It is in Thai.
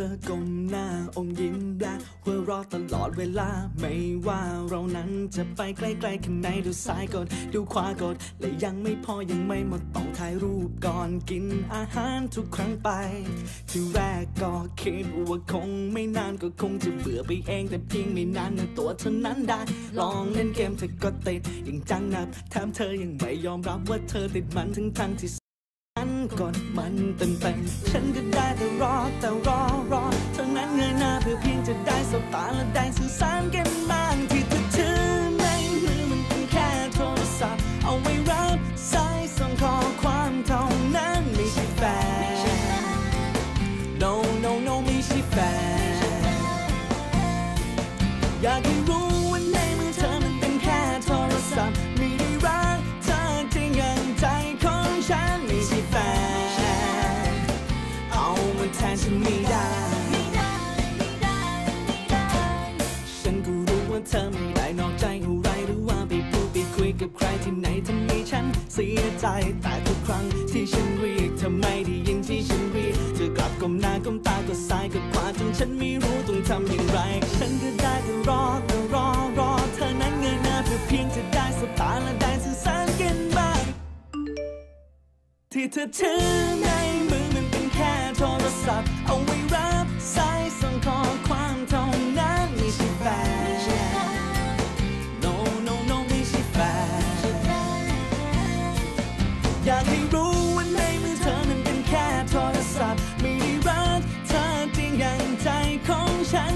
อก้มหน้าอมยิ้มได้หัวเราะตลอดเวลา ไม่ว่าเรานั้นจะไปใกล้ๆแค่ไหนดูซ้ายกดดูขวากดและยังไม่พอยังไม่หมดต้องถ่ายรูปก่อนกินอาหารทุกครั้งไป ที่แรกก็คิดว่าคงไม่นานก็คงจะเบื่อไปเองแต่เพียงไม่นานนะตัวเธอนั้นได้ ลองเล่นเกมเธอก็ติดย่งจังนับแถมเธอยังไม่ยอมรับว่าเธอติดมันทั้งทั้งที่ฉันกดมันเต็มเต็มๆฉันก็ได้แต่รอแต่รอ ได้สื่อสารกันบ้างที่เธอถือในมือมันเป็นแค่โทรศัพท์ เอาไว้รับสายส่งข้อความเท่านั้นไม่ใช่แฟน no no no ไม่ใช่แฟน อยากให้รู้ว่าในมือเธอมันเป็นแค่โทรศัพท์ไม่ได้รักเธอจริงอย่างใจของฉันไม่ใช่แฟน เอามาแทนฉันไม่ได้ เธอไม่ได้นอกใจอะไรหรือว่าไปพูดไปคุยกับใครที่ไหนทำให้ฉันเสียใจแต่ทุกครั้งที่ฉันเรียกเธอไม่ได้ยินที่ฉันเรียกเธอกลับก้มหน้าก้มตาก็ซ้ายกับขวาจนฉันไม่รู้ต้องทำอย่างไร ฉันก็ได้แต่รอแต่รอรอเธอนั้นเงยหน้าเพื่อเพียงจะได้สบตาและได้สื่อสารกันบ้างที่เธอถือในมือมันเป็นแค่โทรศัพท์เอาไว้รับ ให้รู้ว่าในมือเธอนั้นเป็นแค่โทรศัพท์ ไม่ได้รักเธอจริงอย่างใจของฉัน